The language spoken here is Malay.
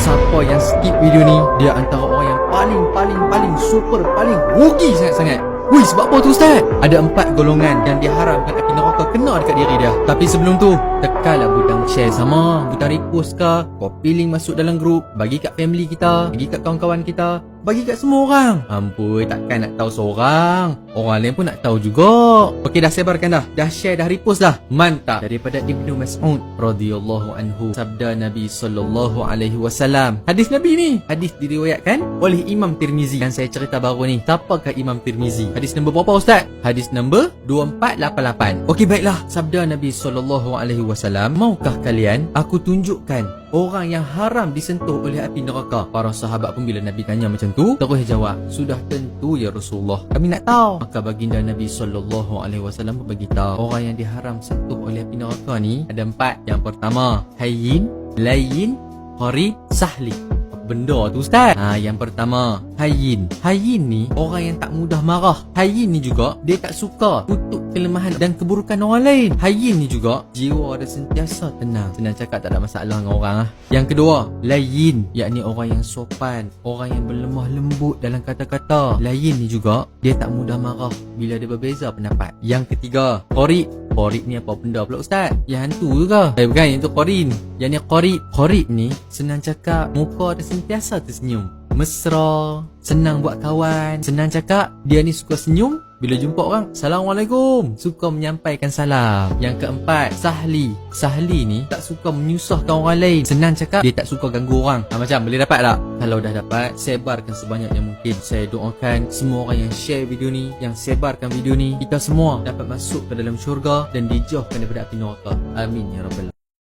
Siapa yang skip video ni Dia antara orang yang paling paling paling super Paling rugi sangat-sangat. Wih sebab apa tu Ustaz? Ada empat golongan yang diharamkan api neraka kena dekat diri dia. Tapi sebelum tu Tekanlah butang share sama. Butang repost ke Copy link masuk dalam grup Bagi kat family kita Bagi kat kawan-kawan kita Bagi kat semua orang. Ampun takkan nak tahu seorang. Orang lain pun nak tahu juga. Okey dah sebarkan dah. Dah share dah repost dah. Mantap. Daripada Ibnu Mas'ud. Radhiyallahu anhu Sabda Nabi sallallahu alaihi wasallam. Hadis Nabi ni Hadis diriwayatkan oleh Imam Tirmizi. Yang saya cerita baru ni Siapakah Imam Tirmizi? Hadis nombor berapa Ustaz? Hadis nombor 2488 Okey baiklah. Sabda Nabi sallallahu alaihi wasallam Maukah kalian Aku tunjukkan Orang yang haram disentuh oleh api neraka? Para sahabat pun bila Nabi tanya macam tu Terus jawab Sudah tentu ya Rasulullah. Kami nak tahu. Maka baginda Nabi sallallahu alaihi wasallam bagi tahu Orang yang diharam sentuh oleh api neraka ni Ada empat. Yang pertama Hayyin Layin Qarib Sahli benda tu Ustaz. Ha, Yang pertama Hayyin Hayyin ni Orang yang tak mudah marah. Hayyin ni juga Dia tak suka Kutuk kelemahan dan keburukan orang lain. Hayyin ni juga Jiwa dia sentiasa tenang. Senang cakap tak ada masalah dengan orang lah Yang kedua Layin Yakni orang yang sopan Orang yang berlemah lembut dalam kata-kata. Layin ni juga Dia tak mudah marah Bila dia berbeza pendapat. Yang ketiga Qorib Qorib ni apa benda pula Ustaz? Yang hantu tu ke? Eh bukan, yang tu Qorin Yang ni Qorib Qorib ni senang cakap Muka dia sentiasa tersenyum Mesra Senang buat kawan Senang cakap Dia ni suka senyum Bila jumpa orang Assalamualaikum. Suka menyampaikan salam. Yang keempat Sahli. Sahli ni Tak suka menyusahkan orang lain. Senang cakap Dia tak suka ganggu orang. Ha, Macam boleh dapat tak? Kalau dah dapat Sebarkan sebanyak yang mungkin. Saya doakan Semua orang yang share video ni Yang sebarkan video ni Kita semua Dapat masuk ke dalam syurga Dan dijauhkan daripada api neraka. Amin Ya Rabbal